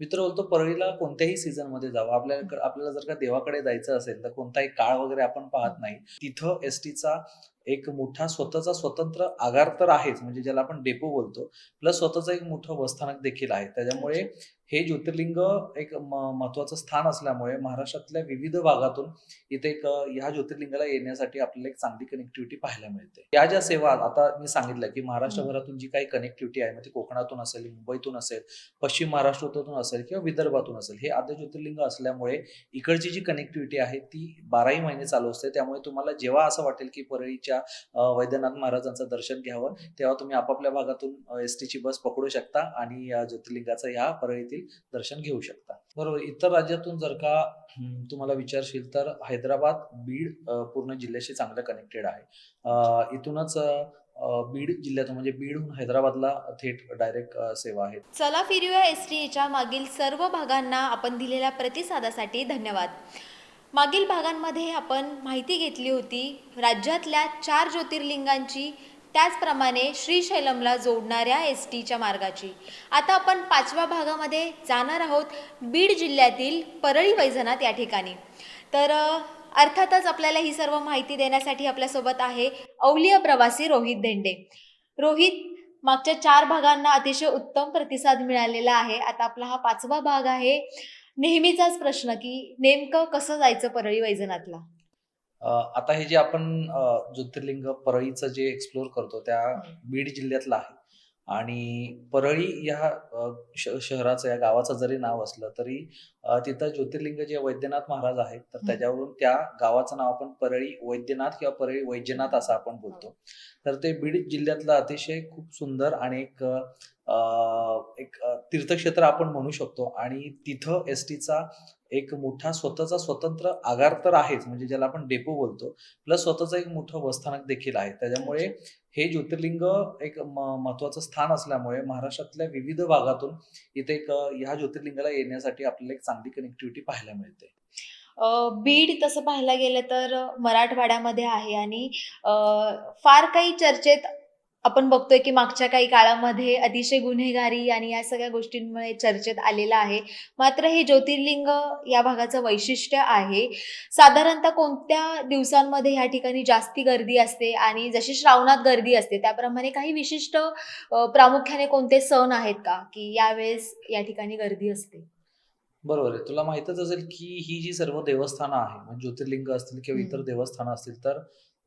मित्र बोलतो परळीला कोणत्याही सीझनमध्ये जावं. आपल्याला आपल्याला जर का देवाकडे जायचं असेल तर कोणताही काळ वगैरे आपण पाहत नाही. तिथं एस टीचा एक मोठा स्वतःचा स्वतंत्र आगार तर आहेच म्हणजे ज्याला आपण डेपो बोलतो प्लस स्वतःचं एक मोठं बसस्थानक देखील आहे. त्याच्यामुळे हे ज्योतिर्लिंग एक म- महत्वाचं स्थान असल्यामुळे महाराष्ट्रातल्या विविध भागातून इथे एक ह्या ज्योतिर्लिंगाला येण्यासाठी आपल्याला एक चांगली कनेक्टिव्हिटी पाहायला मिळते. या ज्या सेवा आता मी सांगितलं की महाराष्ट्रभरातून जी काही कनेक्टिव्हिटी आहे मग ती कोकणातून असेल मुंबईतून असेल पश्चिम महाराष्ट्रातून असेल किंवा विदर्भातून असेल हे आद्य ज्योतिर्लिंग असल्यामुळे इकडची जी कनेक्टिव्हिटी आहे ती बाराही महिने चालू असते. त्यामुळे तुम्हाला जेव्हा असं वाटेल की परळीच्या अ, वैद्यनाथ महाराजांचं दर्शन घ्यावं. तेव्हा तुम्ही आपापल्या भागातून एस टीची बस पकडू शकता आणि या ज्योतिर्लिंगाचं या परळीतील दर्शन घेऊ शकता. बरोबर. इतर राज्यातून जर का तुम्हाला विचारशील तर हैदराबाद बीड पूर्ण जिल्ह्याशी चांगलं कनेक्टेड आहे. इथूनच बीड जिल्ह्यातून म्हणजे बीडहून हैदराबादला थेट डायरेक्ट सेवा आहेत चला फिरूया एस टीच्या मागील सर्व भागांना आपण दिलेल्या प्रतिसादासाठी धन्यवाद. मागील भागांमध्ये आपण माहिती घेतली होती राज्यातल्या चार ज्योतिर्लिंगांची त्याचप्रमाणे श्रीशैलमला जोडणाऱ्या एस टीच्या मार्गाची. आता आपण पाचव्या भागामध्ये जाणार आहोत बीड जिल्ह्यातील परळी वैजनाथ या ठिकाणी. तर अर्थातच आपल्याला ही सर्व माहिती देण्यासाठी आपल्यासोबत आहे अवलीय प्रवासी रोहित धेंडे. रोहित मागच्या चार भागांना अतिशय उत्तम प्रतिसाद मिळालेला आहे. आता आपला हा पाचवा भाग आहे. नेहमीचाच प्रश्न की नेमकं कसं जायचं परळी वैजनाथला? आता हे जे आपण ज्योतिर्लिंग परळीचं जे एक्सप्लोर करतो त्या बीड जिल्ह्यातलं आहे. आणि परळी या शहराचं या गावाचं जरी नाव असलं तरी तिथं ज्योतिर्लिंग जे वैद्यनाथ महाराज आहेत तर. त्याच्यावरून त्या गावाचं नाव आपण परळी वैद्यनाथ किंवा परळी वैद्यनाथ असं आपण बोलतो. तर ते बीड जिल्ह्यातलं अतिशय खूप सुंदर आणि एक एक तीर्थक्षेत्र आपण म्हणू शकतो. आणि तिथं एस टीचा एक मोठा स्वतःचा स्वतंत्र आगार तर आहेच म्हणजे ज्याला आपण डेपो बोलतो. प्लस स्वतःचं एक मोठं बसस्थानक देखील आहे. त्याच्यामुळे हे ज्योतिर्लिंग एक म- महत्वाचं स्थान असल्यामुळे महाराष्ट्रातल्या विविध भागातून इथे एक ह्या ज्योतिर्लिंगाला येण्यासाठी आपल्याला एक चांगली कनेक्टिव्हिटी पाहायला मिळते. बीड तसं पाहायला गेलं तर मराठवाड्यामध्ये आहे आणि फार काही चर्चेत आपण बघतोय की मागच्या काही काळामध्ये अतिशय गुन्हेगारी आणि या सगळ्या गोष्टींमुळे चर्चेत आलेलं आहे. मात्र हे ज्योतिर्लिंग या भागाचं वैशिष्ट्य आहे. साधारणतः कोणत्या दिवसांमध्ये ह्या ठिकाणी जास्ती गर्दी असते आणि जशी श्रावणात गर्दी असते त्याप्रमाणे काही विशिष्ट प्रामुख्याने कोणते सण आहेत का? की यावेळेस या ठिकाणी गर्दी असते? बरोबर आहे. तुला माहितच असेल की ही जी सर्व देवस्थानं आहे म्हणजे ज्योतिर्लिंग असतील किंवा इतर. देवस्थानं असतील तर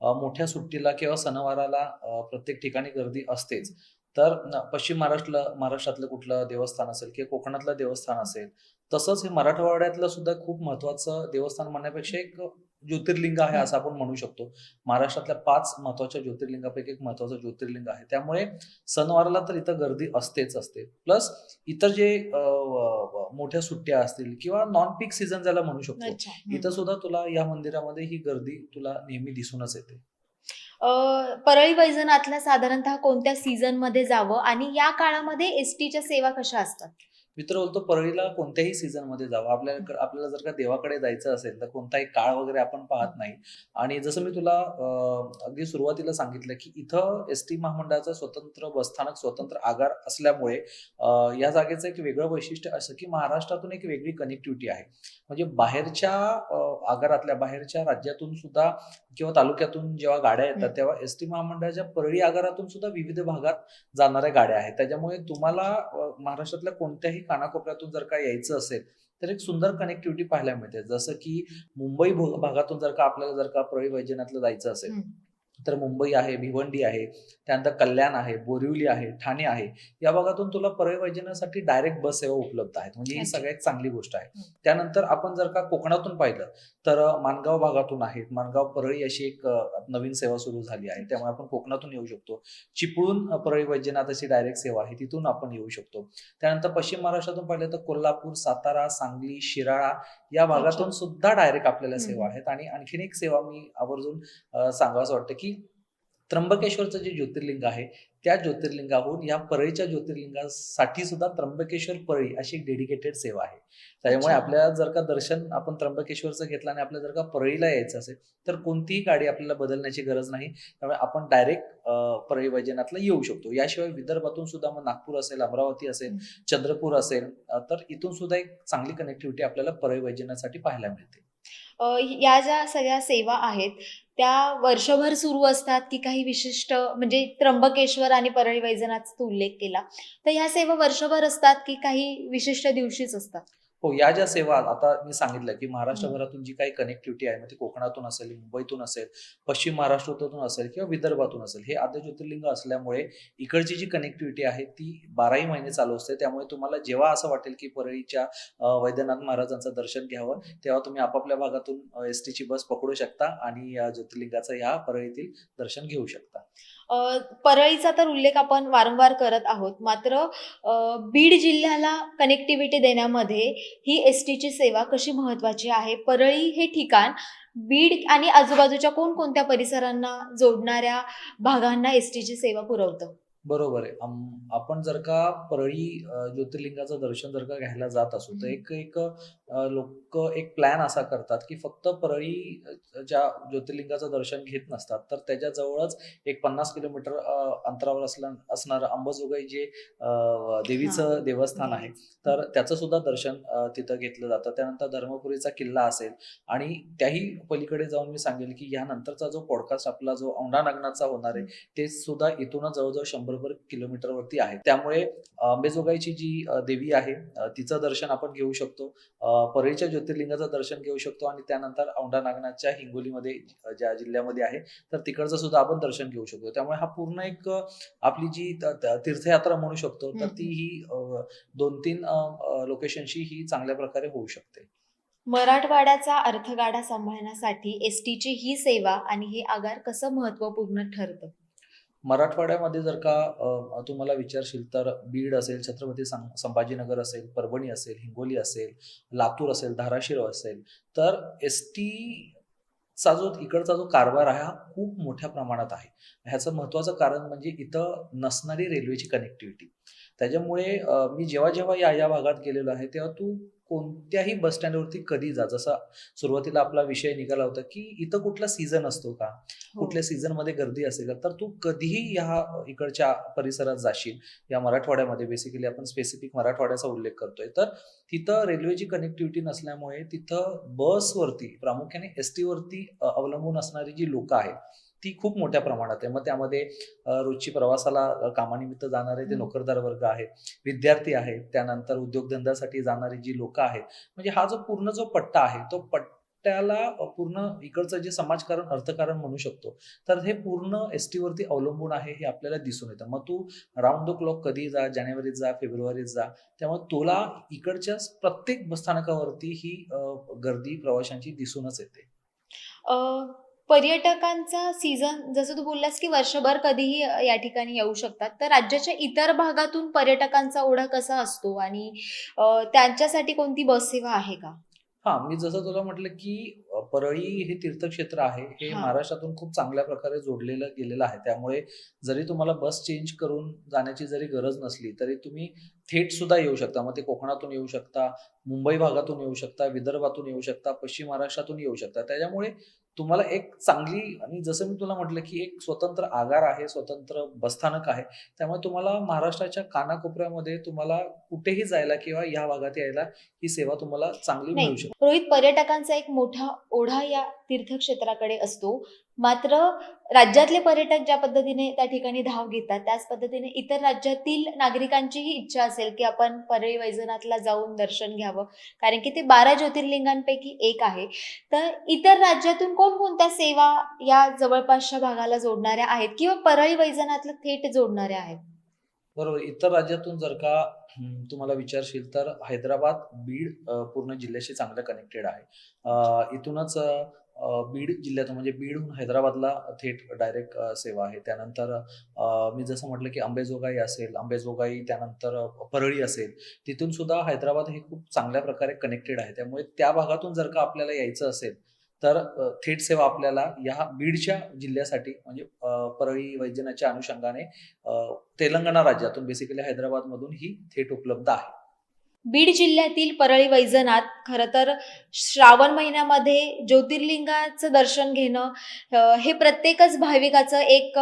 मोठ्या सुट्टीला किंवा सणवाराला प्रत्येक ठिकाणी गर्दी असतेच. तर पश्चिम महाराष्ट्र महाराष्ट्रातलं कुठलं देवस्थान असेल किंवा कोकणातलं देवस्थान असेल तसंच हे मराठवाड्यातलं सुद्धा खूप महत्वाचं देवस्थान म्हणण्यापेक्षा एक ज्योतिर्लिंग आहे असं आपण म्हणू शकतो. महाराष्ट्रातल्या पाच महत्त्वाच्या ज्योतिर्लिंगापैकी एक महत्वाचं ज्योतिर्लिंग आहे. त्यामुळे सणवाराला तर इथं गर्दी असतेच असते. प्लस इतर जे मोठ्या सुट्ट्या असतील किंवा नॉन पीक सीझन ज्याला म्हणू शकतो इथं सुद्धा तुला या मंदिरामध्ये ही गर्दी तुला नेहमी दिसूनच येते. परळी वैजनाथला साधारणतः कोणत्या सीझनमध्ये जावं आणि या काळामध्ये एस टीच्या सेवा कशा असतात? मित्र बोलतो परळीला कोणत्याही सीझनमध्ये जावं. आपल्याला आपल्याला जर का देवाकडे जायचं असेल तर कोणताही काळ वगैरे आपण पाहत नाही. आणि जसं मी तुला अगदी सुरुवातीला सांगितलं की इथं एस टी महामंडळाचं स्वतंत्र बसस्थानक स्वतंत्र आगार असल्यामुळे या जागेचं एक वेगळं वैशिष्ट्य असं की महाराष्ट्रातून एक वेगळी कनेक्टिव्हिटी आहे. म्हणजे बाहेरच्या आगारातल्या बाहेरच्या राज्यातून सुद्धा किंवा तालुक्यातून जेव्हा गाड्या येतात. तेव्हा एस टी महामंडळाच्या परळी आगारातून सुद्धा विविध भागात जाणाऱ्या गाड्या आहेत त्याच्यामुळे तुम्हाला महाराष्ट्रातल्या कोणत्याही कानाकोपऱ्यातून जर का यायचं असेल तर एक सुंदर कनेक्टिव्हिटी पाहायला मिळते जसं की मुंबई भागातून जर का आपल्याला जर का प्रळी वैजनाथला जायचं असेल. तर मुंबई आहे भिवंडी आहे त्यानंतर कल्याण आहे बोरिवली आहे ठाणे आहे. या भागातून तुला परळी वैजनाथसाठी डायरेक्ट बस सेवा उपलब्ध आहेत. म्हणजे ही. सगळ्यात चांगली गोष्ट आहे. त्यानंतर आपण जर का कोकणातून पाहिलं तर अ, माणगाव भागातून आहेत. माणगाव परळी अशी एक नवीन सेवा सुरू झाली आहे. त्यामुळे आपण कोकणातून येऊ शकतो. चिपळूण परळी वैजनाथ अशी डायरेक्ट सेवा आहे. तिथून आपण येऊ शकतो. त्यानंतर पश्चिम महाराष्ट्रातून पाहिलं तर कोल्हापूर सातारा सांगली शिराळा या भागातून. सुद्धा डायरेक्ट आपल्याला. सेवा आहेत. आणि आणखीन एक सेवा मी आवर्जून सांगावं असं वाटतं की त्र्यंबकेश्वरचं जे ज्योतिर्लिंग आहे त्या ज्योतिर्लिंगाहून या परळीच्या ज्योतिर्लिंगासाठी सुद्धा त्र्यंबकेश्वर परळी अशी एक डेडिकेटेड सेवा आहे. त्यामुळे अच्छा. आपल्याला जर का दर्शन आपण त्र्यंबकेश्वरचं घेतलं आणि आपल्याला जर का परळीला यायचं असेल तर कोणतीही गाडी आपल्याला बदलण्याची गरज नाही. त्यामुळे आपण डायरेक्ट परळी वैजनाथला येऊ शकतो. याशिवाय विदर्भातून सुद्धा मग नागपूर असेल अमरावती असेल चंद्रपूर असेल तर इथून सुद्धा एक चांगली कनेक्टिव्हिटी आपल्याला परळी वैजनाथसाठी पाहायला मिळते. या ज्या सगळ्या सेवा आहेत त्या वर्षभर सुरू असतात की काही विशिष्ट म्हणजे त्र्यंबकेश्वर आणि परळी वैजनाथचा उल्लेख केला. तर ह्या सेवा वर्षभर असतात की काही विशिष्ट दिवशीच असतात? हो या ज्या सेवा आता मी सांगितलं की महाराष्ट्रभरातून जी काही कनेक्टिव्हिटी आहे मग ती कोकणातून असेल मुंबईतून असेल पश्चिम महाराष्ट्रातून असेल किंवा विदर्भातून असेल हे आद्य ज्योतिर्लिंग असल्यामुळे इकडची जी कनेक्टिव्हिटी आहे ती बाराही महिने चालू असते. त्यामुळे तुम्हाला जेव्हा असं वाटेल की परळीच्या वैद्यनाथ महाराजांचं दर्शन घ्यावं तेव्हा तुम्ही आपापल्या भागातून एस टीची बस पकडू शकता आणि या ज्योतिर्लिंगाचं या परळीतील दर्शन घेऊ शकता. परळीचा तर उल्लेख आपण वारंवार करत आहोत. मात्र बीड जिल्ह्याला कनेक्टिव्हिटी देण्यामध्ये ही एस टीची सेवा कशी महत्वाची आहे? परळी हे ठिकाण बीड आणि आजूबाजूच्या कोणकोणत्या परिसरांना जोडणाऱ्या भागांना एस टीची सेवा पुरवतं? बरोबर आहे. आपण जर का परळी अ, ज्योतिर्लिंगाचं दर्शन जर का घ्यायला जात असू तर एक एक लोक एक प्लॅन असा करतात की फक्त परळी अ, ज्या ज्योतिर्लिंगाचं दर्शन घेत नसतात तर त्याच्या जवळच एक पन्नास किलोमीटर अ, अंतरावर असलं असणारं अंबाजोगाई जे अ, देवीचं देवस्थान आहे तर त्याचं सुद्धा दर्शन अ, तिथं घेतलं जातं. त्यानंतर धर्मपुरीचा किल्ला असेल आणि त्याही पलीकडे जाऊन मी सांगेल की यानंतरचा जो पॉडकास्ट आपला जो औंढा नागनाथचा होणार आहे ते सुद्धा इथूनच जवळजवळ शंभरभर किलोमीटरवरती आहे. त्यामुळे अंबेजोगाईची जी देवी आहे तिचं दर्शन आपण घेऊ शकतो. परळीच्या ज्योतिर्लिंगाचं दर्शन घेऊ शकतो आणि त्यानंतर औंढा नागनाथच्या हिंगोलीमध्ये ज्या जिल्ह्यामध्ये आहे तर तिकडचं सुद्धा आपण दर्शन घेऊ शकतो. त्यामुळे हा पूर्ण एक आपली जी तीर्थयात्रा म्हणू शकतो तर. ती ही दोन तीन लोकेशनशी ही चांगल्या प्रकारे होऊ शकते. मराठवाड्याचा अर्थगाडा सांभाळण्यासाठी एस टीची ही सेवा आणि हे आगार कसं महत्त्वपूर्ण ठरतं? मराठवाड्यामध्ये जर का तुम्हाला विचारशील तर बीड असेल छत्रपती सं- संभाजीनगर असेल परभणी असेल हिंगोली असेल लातूर असेल धाराशिव असेल तर एस टी चा जो इकडचा जो कारभार आहे हा खूप मोठ्या प्रमाणात आहे. ह्याचं महत्वाचं कारण म्हणजे इथं नसणारी रेल्वेची कनेक्टिव्हिटी त्याच्यामुळे मी जेव्हा जेव्हा या या भागात गेलेलो आहे तेव्हा तू कोणत्याही बस स्टँडवरती कधी जा? जसा सुरुवातीला आपला विषय निघाला होता की इथं कुठला सीझन असतो का? हो. कुठल्या सीझनमध्ये गर्दी असेल का? तर तू कधीही ह्या इकडच्या परिसरात जाशील. या मराठवाड्यामध्ये बेसिकली आपण स्पेसिफिक मराठवाड्याचा उल्लेख करतोय. तर तिथं रेल्वेची कनेक्टिव्हिटी नसल्यामुळे तिथं बसवरती प्रामुख्याने एस टी वरती अ, अवलंबून असणारी जी लोक आहेत ती खूप मोठ्या प्रमाणात आहे. मग त्यामध्ये रोजची प्रवासाला कामानिमित्त जाणारे ते हम्म. नोकरदार वर्ग आहेत विद्यार्थी आहेत त्यानंतर उद्योगधंद्यासाठी जाणारी जी लोक आहेत म्हणजे हा जो पूर्ण जो पट्टा आहे तो पट्ट्याला पूर्ण इकडचं जे समाजकारण अर्थकारण म्हणू शकतो तर हे पूर्ण एस टी वरती अवलंबून आहे हे आपल्याला दिसून येतं. मग तू राऊंड द क्लॉक कधी जा जानेवारीत जा फेब्रुवारीत जा त्यामुळे तुला इकडच्या प्रत्येक बसस्थानकावरती ही गर्दी प्रवाशांची दिसूनच येते. अ, पर्यटकांचा सीझन जसं तू बोललास की वर्षभर कधीही या ठिकाणी येऊ शकतात तर राज्याच्या इतर भागातून पर्यटकांचा ओढा कसा असतो? आणि त्यांच्यासाठी कोणती बस सेवा आहे का? हा मी म्हणजे जसं तुला म्हटलं की परळी हे तीर्थक्षेत्र आहे. हे. महाराष्ट्रातून खूप चांगल्या प्रकारे जोडलेलं गेलेलं आहे. त्यामुळे जरी तुम्हाला बस चेंज करून जाण्याची जरी गरज नसली तरी तुम्ही थेट सुद्धा येऊ शकता. मग ते कोकणातून येऊ शकता मुंबई भागातून येऊ शकता विदर्भातून येऊ शकता पश्चिम महाराष्ट्रातून येऊ शकता. त्याच्यामुळे तुम्हाला एक चांगली आणि जसं मी तुला म्हटलं की एक स्वतंत्र आगार आहे स्वतंत्र बसस्थानक आहे. त्यामुळे तुम्हाला महाराष्ट्राच्या कानाकोपऱ्यामध्ये तुम्हाला कुठेही जायला किंवा या भागात यायला ही सेवा तुम्हाला चांगली मिळू शकते रोहित पर्यटकांचा एक मोठा ओढा या तीर्थक्षेत्राकडे असतो. मात्र राज्यातले पर्यटक ज्या पद्धतीने त्या ठिकाणी धाव घेतात त्याच पद्धतीने इतर राज्यातील नागरिकांचीही इच्छा असेल की आपण परळी वैजनाथला जाऊन दर्शन घ्यावं. कारण की ते बारा ज्योतिर्लिंगांपैकी एक आहे. तर इतर राज्यातून कोणकोणत्या सेवा या जवळपासच्या भागाला जोडणाऱ्या आहेत? किंवा परळी वैजनाथला थेट जोडणाऱ्या आहेत? बरोबर. इतर राज्यातून जर का तुम्हाला विचारशील तर हैदराबाद बीड पूर्ण जिल्ह्याशी चांगलं कनेक्टेड आहे. इथूनच बीड जिल्ह्यातून म्हणजे बीडहून हैदराबादला थेट डायरेक्ट सेवा आहे. त्यानंतर मी जसं म्हटलं की अंबेजोगाई असेल अंबेजोगाई त्यानंतर परळी असेल तिथून सुद्धा हैदराबाद हे खूप चांगल्या प्रकारे कनेक्टेड आहे. त्यामुळे त्या भागातून जर का आपल्याला यायचं असेल तर थेट सेवा आपल्याला या बीडच्या जिल्ह्यासाठी म्हणजे परळी वैजनाच्या अनुषंगाने तेलंगणा राज्यातून बेसिकली हैदराबाद मधून ही थेट उपलब्ध आहे. बीड जिल्ह्यातील परळी वैजनाथ खरं तर श्रावण महिन्यामध्ये ज्योतिर्लिंगाचं दर्शन घेणं हे प्रत्येकच भाविकाचं एक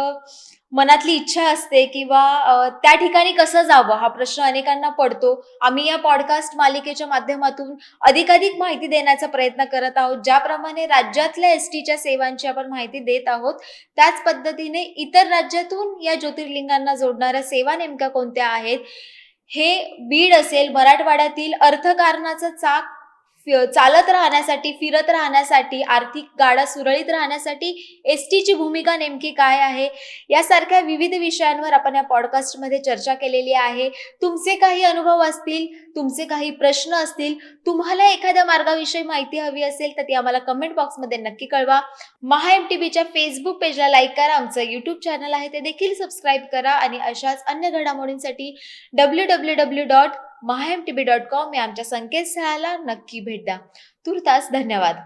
मनातली इच्छा असते किंवा त्या ठिकाणी कसं जावं? हा प्रश्न अनेकांना पडतो. आम्ही या पॉडकास्ट मालिकेच्या माध्यमातून अधिकाधिक माहिती देण्याचा प्रयत्न करत आहोत. ज्याप्रमाणे राज्यातल्या एस टीच्या सेवांची आपण माहिती देत आहोत त्याच पद्धतीने इतर राज्यातून या ज्योतिर्लिंगांना जोडणाऱ्या सेवा नेमक्या कोणत्या आहेत? हे बीड असेल मराठवाड्यातील अर्थकारणाचं चाक चालत राहण्यासाठी फिरत राहण्यासाठी आर्थिक गाडा सुरळीत राहण्यासाठी एस टीची भूमिका नेमकी काय आहे? यासारख्या विविध विषयांवर आपण या पॉडकास्टमध्ये चर्चा केलेली आहे. तुमचे काही अनुभव असतील तुमचे काही प्रश्न असतील तुम्हाला एखाद्या मार्गाविषयी माहिती हवी असेल तर ती आम्हाला कमेंट बॉक्समध्ये नक्की कळवा. महा एम टी बीच्या फेसबुक पेजला लाईक करा. आमचं यूट्यूब चॅनल आहे ते देखील सबस्क्राईब करा आणि अशाच अन्य घडामोडींसाठी डब्ल्यू डब्ल्यू डब्ल्यू डॉट मायम टी बी डॉट कॉम या आमच्या संकेतस्थळाला नक्की भेट द्या. तुर्तास धन्यवाद.